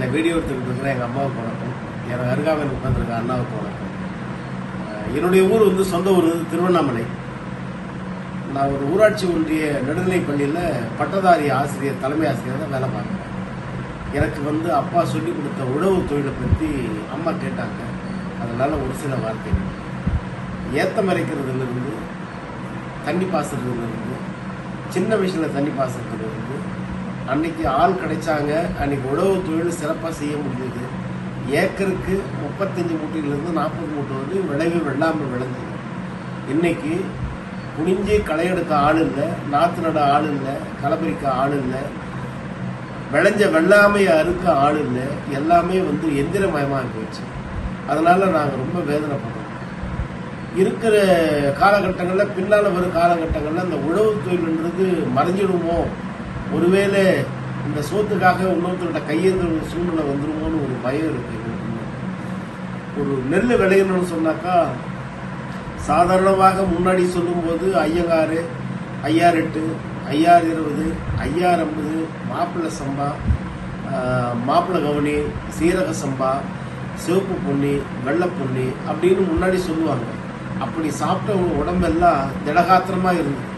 என்னை வீடியோ எடுத்துக்கிட்டு இருக்கிற எங்கள் அம்மாவுக்கு வணக்கம். எனக்கு அருகாமையில் உட்காந்துருக்க அண்ணாவுக்கு வணக்கம். என்னுடைய ஊர் வந்து சொந்த ஊர் திருவண்ணாமலை. நான் ஒரு ஊராட்சி ஒன்றிய நடுநிலைப் பள்ளியில் பட்டதாரி ஆசிரியர் தலைமை ஆசிரியர் தான் வேலை பார்க்குறேன். எனக்கு வந்து அப்பா சொல்லி கொடுத்த உழவு தொழிலை பற்றி அம்மா கேட்டாங்க. அதனால் ஒரு சில வார்த்தைகள். ஏத்தம் இறைக்கிறதுலேருந்து தண்ணி பாசுறதுலேருந்து சின்ன வயசில் தண்ணி பாசுறதுலேருந்து அன்னைக்கு ஆள் கிடைச்சாங்க. அன்னைக்கு உழவு தொழில் சிறப்பாக செய்ய முடிஞ்சது. ஏக்கருக்கு முப்பத்தஞ்சு மூட்டையிலேருந்து நாற்பது மூட்டை வந்து விளைவு வெள்ளாமல் விளைஞ்சது. இன்னைக்கு குனிஞ்சு களை எடுக்க ஆள் இல்லை நாற்று நட ஆள் இல்லை களப்பறிக்க ஆள் இல்லை விளைஞ்ச வெள்ளாமையை அறுக்க ஆள் இல்லை எல்லாமே வந்து எந்திரமயமாக போயிடுச்சு. அதனால் நாங்கள் ரொம்ப வேதனைப்படுறோம் இருக்கிற காலகட்டங்களில் பின்னால் வரும் காலகட்டங்களில் அந்த உழவு தொழில்ன்றது மறைஞ்சிடுமோ ஒருவேளை இந்த சோத்துக்காக இன்னொருத்தர்கிட்ட கையேந்த ஒரு சூழ்நிலை வந்துருமோன்னு ஒரு பயம் இருக்கு ஒரு நெல் விளையணும்னு சொன்னாக்கா சாதாரணமாக முன்னாடி சொல்லும்போது ஐயங்காறு ஐயாறு எட்டு ஐயாறு இருபது ஐயாறு ஐம்பது மாப்பிள்ளை சம்பா மாப்பிள்ளை கவுனி சீரக சம்பா சிவப்பு பொன்னி வெள்ளை பொன்னி அப்படின்னு முன்னாடி சொல்லுவாங்க. அப்படி சாப்பிட்டவங்க உடம்பெல்லாம் திடகாத்திரமாக இருந்தது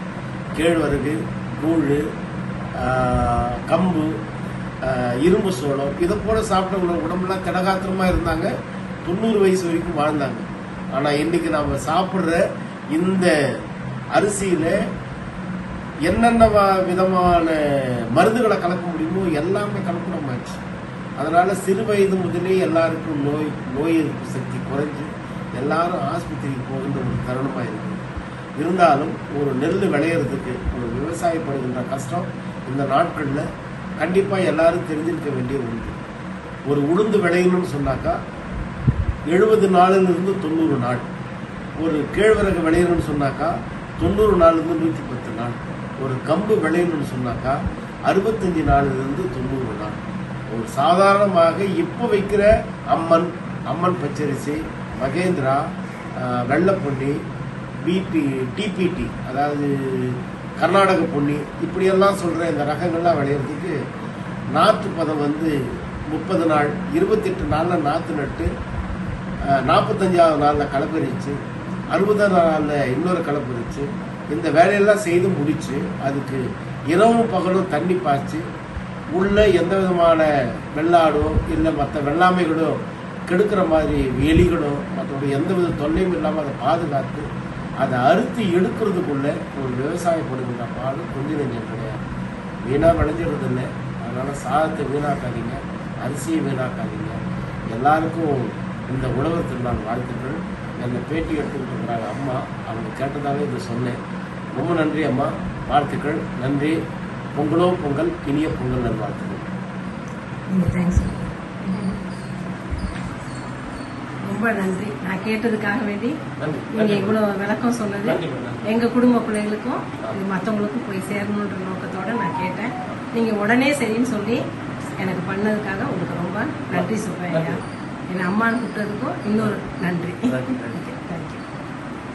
கேழ்வரகு கூழ் கம்பு இரும்பு சோளம் இதை போல சாப்பிட்டவங்க உடம்புலாம் திடகாத்திரமாக இருந்தாங்க. தொண்ணூறு வயசு வரைக்கும் வாழ்ந்தாங்க. ஆனால் இன்றைக்கி நாம சாப்பிட்ற இந்த அரிசியில் என்னென்ன விதமான மருந்துகளை கலக்க முடியுமோ எல்லாமே கலப்படமாச்சு அதனால் சிறு வயது முதலே எல்லாருக்கும் நோய் நோய் எதிர்ப்பு சக்தி குறைஞ்சு எல்லாரும் ஆஸ்பத்திரிக்கு போகின்ற ஒரு தருணமாக இருக்குது இருந்தாலும் ஒரு நெல் விளையிறதுக்கு ஒரு விவசாயப்படுகின்ற கஷ்டம் இந்த நாட்களில் கண்டிப்பாக எல்லாரும் தெரிஞ்சிருக்க வேண்டிய ஒன்று ஒரு உளுந்து விளையணும்னு சொன்னாக்கா எழுபது நாளிலிருந்து தொண்ணூறு நாள். ஒரு கேழ்வரகு விளையணும்னு சொன்னாக்கா தொண்ணூறு நாள்லேருந்து நூற்றி பத்து நாள். ஒரு கம்பு விளையணும்னு சொன்னாக்கா அறுபத்தஞ்சு நாளிலிருந்து தொண்ணூறு நாள். ஒரு சாதாரணமாக இப்போ வைக்கிற அம்மன் அம்மன் பச்சரிசி மகேந்திரா ஆஹ், பிபி டிபிடி அதாவது கர்நாடக பொன்னி இப்படியெல்லாம் சொல்கிற இந்த ரகங்கள்லாம் விளையிறதுக்கு நாற்று பதம் வந்து முப்பது நாள் இருபத்தெட்டு நாளில் நாற்று நட்டு நாற்பத்தஞ்சாவது நாளில் களைப்பறிச்சு அறுபதாம் நாளில் இன்னொரு களைப்பறிச்சு இந்த வேலையெல்லாம் செய்து முடிச்சு அதுக்கு இரவும் பகலும் தண்ணி பாய்ச்சி உள்ளே எந்த விதமான வெள்ளாடோ இல்லை மற்ற வெள்ளாமைகளோ கெடுக்கிற மாதிரி எலிகளோ மற்றபடி எந்த வித தொல்லையும் இல்லாமல் அதை பாதுகாத்து அதை அறுத்து எடுக்கிறதுக்குள்ள ஒரு விவசாயப்படுகின்ற பாடு கொஞ்சம் நெஞ்சம் கிடையாது. வீணாக விளைஞ்சிடுறது இல்லை. அதனால் சாதத்தை வீணாக்காதீங்க அரிசியை வீணாக்காதீங்க. எல்லாருக்கும் இந்த உழவர் திருநாள் வாழ்த்துக்கள். என்னை பேட்டி எடுத்துக்கிட்டு இருக்கிறாங்க அம்மா. அவங்க கேட்டதாலே இதை சொன்னேன். ரொம்ப நன்றி அம்மா. வாழ்த்துக்கள். நன்றி. பொங்கலோ பொங்கல் இனிய பொங்கல் நல்வாழ்த்துக்கள். ரொம்ப தேங்க்ஸ் ரொம்ப நன்றி. நான் கேட்டதுக்காக வேண்டி நீங்க இவ்வளவு விளக்கம் சொன்னது. எங்க குடும்ப பிள்ளைகளுக்கும் இது மற்றவங்களுக்கும் போய் சேரணுன்ற நோக்கத்தோட நான் கேட்டேன். நீங்க உடனே சரின்னு சொல்லி எனக்கு பண்ணதுக்காக உங்களுக்கு ரொம்ப நன்றி சொல்றேன். என்னை அம்மான்னு கூப்பிட்டதுக்கும் இன்னொரு நன்றி.